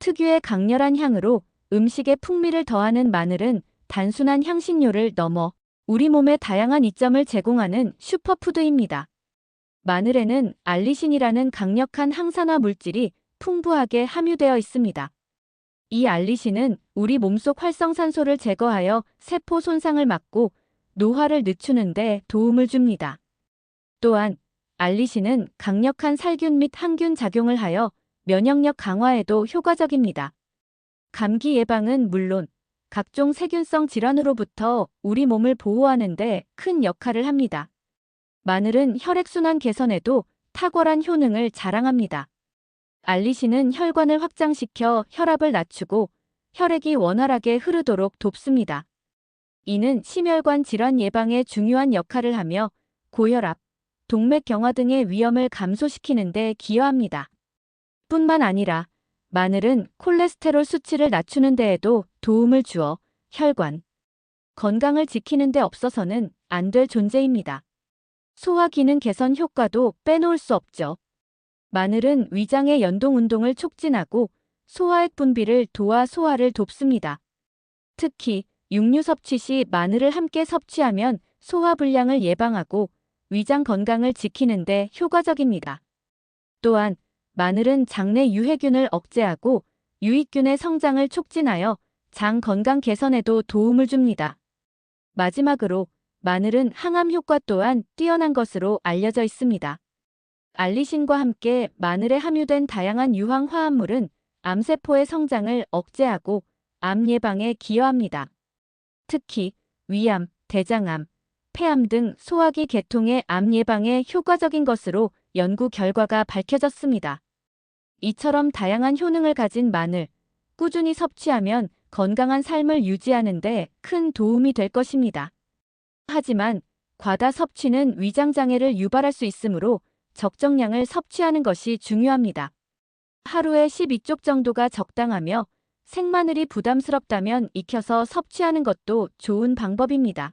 특유의 강렬한 향으로 음식에 풍미를 더하는 마늘은 단순한 향신료를 넘어 우리 몸에 다양한 이점을 제공하는 슈퍼푸드입니다. 마늘에는 알리신이라는 강력한 항산화 물질이 풍부하게 함유되어 있습니다. 이 알리신은 우리 몸속 활성산소를 제거하여 세포 손상을 막고 노화를 늦추는 데 도움을 줍니다. 또한 알리신은 강력한 살균 및 항균 작용을 하여 면역력 강화에도 효과적입니다. 감기 예방은 물론 각종 세균성 질환으로부터 우리 몸을 보호하는 데 큰 역할을 합니다. 마늘은 혈액순환 개선에도 탁월한 효능을 자랑합니다. 알리신은 혈관을 확장시켜 혈압을 낮추고 혈액이 원활하게 흐르도록 돕습니다. 이는 심혈관 질환 예방에 중요한 역할을 하며 고혈압, 동맥경화 등의 위험을 감소시키는 데 기여합니다. 뿐만 아니라 마늘은 콜레스테롤 수치를 낮추는 데에도 도움을 주어 혈관, 건강을 지키는 데 없어서는 안 될 존재입니다. 소화 기능 개선 효과도 빼놓을 수 없죠. 마늘은 위장의 연동 운동을 촉진하고 소화액 분비를 도와 소화를 돕습니다. 특히 육류 섭취 시 마늘을 함께 섭취하면 소화 불량을 예방하고 위장 건강을 지키는 데 효과적입니다. 또한 마늘은 장내 유해균을 억제하고 유익균의 성장을 촉진하여 장 건강 개선에도 도움을 줍니다. 마지막으로 마늘은 항암 효과 또한 뛰어난 것으로 알려져 있습니다. 알리신과 함께 마늘에 함유된 다양한 유황 화합물은 암세포의 성장을 억제하고 암 예방에 기여합니다. 특히 위암, 대장암, 폐암 등 소화기 계통의 암 예방에 효과적인 것으로 연구 결과가 밝혀졌습니다. 이처럼 다양한 효능을 가진 마늘, 꾸준히 섭취하면 건강한 삶을 유지하는 데 큰 도움이 될 것입니다. 하지만 과다 섭취는 위장장애를 유발할 수 있으므로 적정량을 섭취하는 것이 중요합니다. 하루에 12쪽 정도가 적당하며 생마늘이 부담스럽다면 익혀서 섭취하는 것도 좋은 방법입니다.